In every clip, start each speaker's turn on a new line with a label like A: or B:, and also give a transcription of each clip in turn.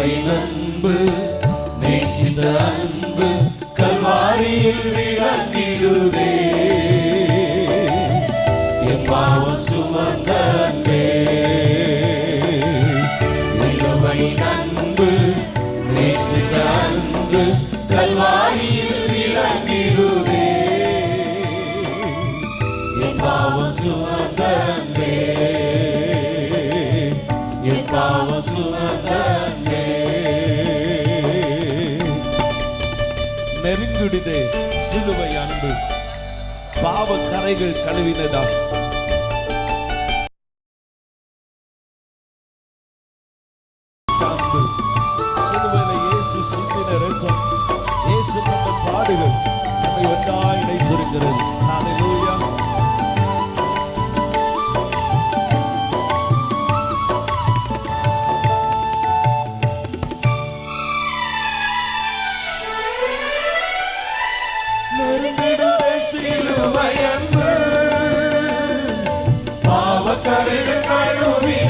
A: அன்பு. நேசித்த
B: நெருங்கிடுதே சிலுவை அன்பு. பாவ கரைகள் கழுவினதா பாடுகள் நம்மை ஒன்றாக இணைத்திருக்கிறது. ஹalleluya
A: நெருங்கிடுதே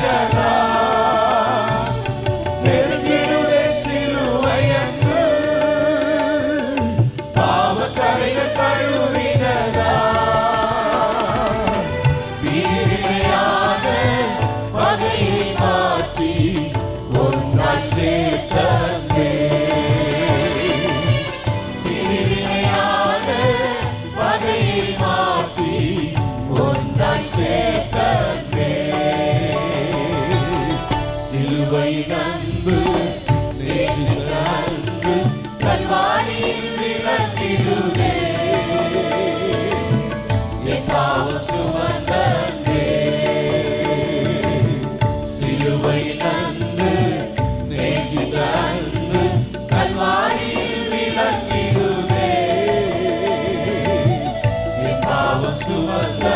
A: சுமந்த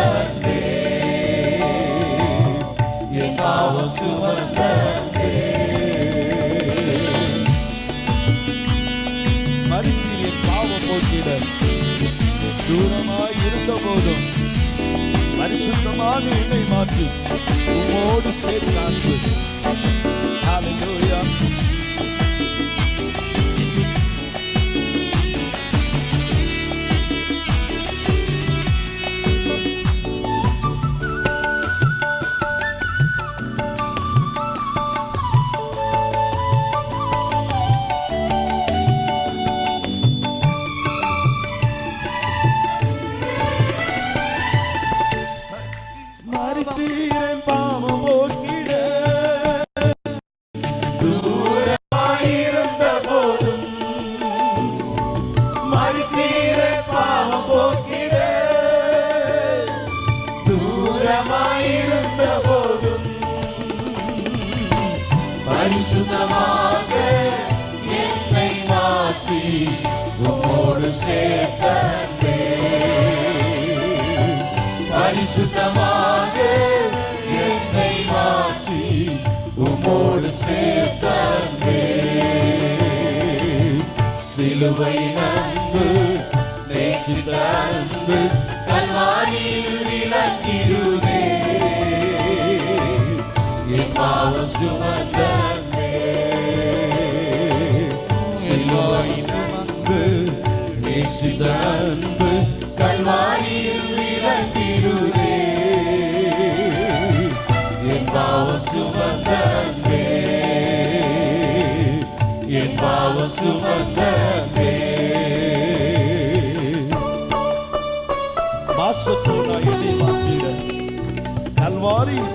A: என் பாவம் சுமந்த
B: பரிசுத்தமாக என்னை மாற்றி. உம்மோடு சேர்த்த
A: பரிசுத்தமாக என்னை மாற்றி உம்மோடு சேர்த்தே பரிசுத்தமாக என்னை மாற்றி உம்மோடு சேர்த்தே சிலுவை அன்பு நேசித்த அன்பு கல்வாரியில் விளங்கிடுதே என் பாவம் சுமந்த அன்பு நேசித்த அன்பு கல்வாரியில் விளங்கிடுதே என் பாவம் சுமந்த அன்பே. என் பாவம் சுமந்த அன்பே.
B: மாற்றிட கல்வாரியில்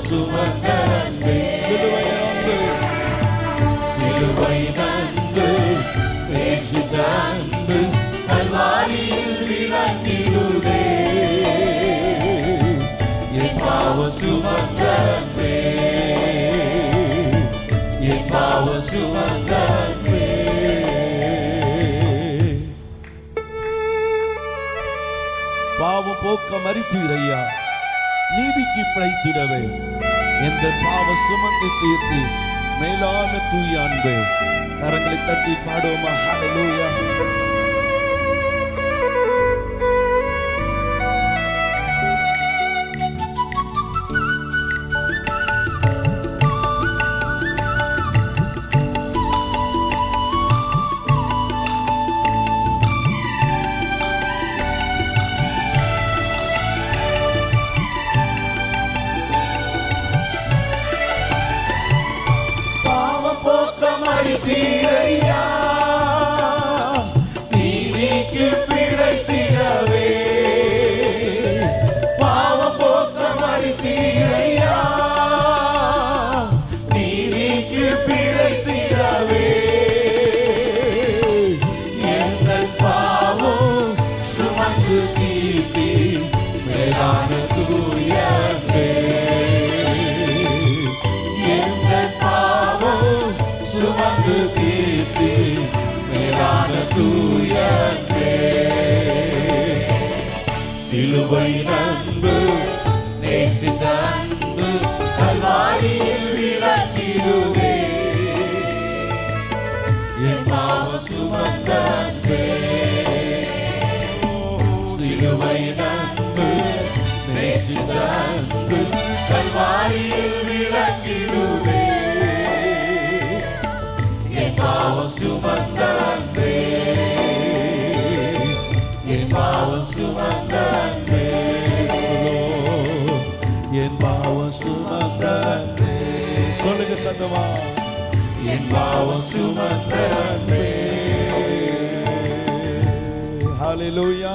A: சுமந்த அன்பே
B: சிலுவை அன்பு
A: சிலுவை நன்பு நேசித்த அன்பு கல்வாரியில் விளங்கிடுதே என் பாவம் சுமந்த அன்பே என் பாவம் சுமந்த அன்பே
B: பாவம் போக்க மறித்தீர் ஐயா. நீதிக்கு பிழைத்திடவே. எந்த பாவ சுமந்து தீர்த்து மேலான தூய அன்பு கரங்களை தட்டி பாடுவோமா? ஹalleluya
A: போக்க சிலுவை நம்பு பாவம் சுமந்த அன்பே
B: என் பாவம் சுமந்த அன்பே. சொல்லுங்க சத்தமா.
A: என் பாவம் சுமந்த அன்பே
B: ஹalleluya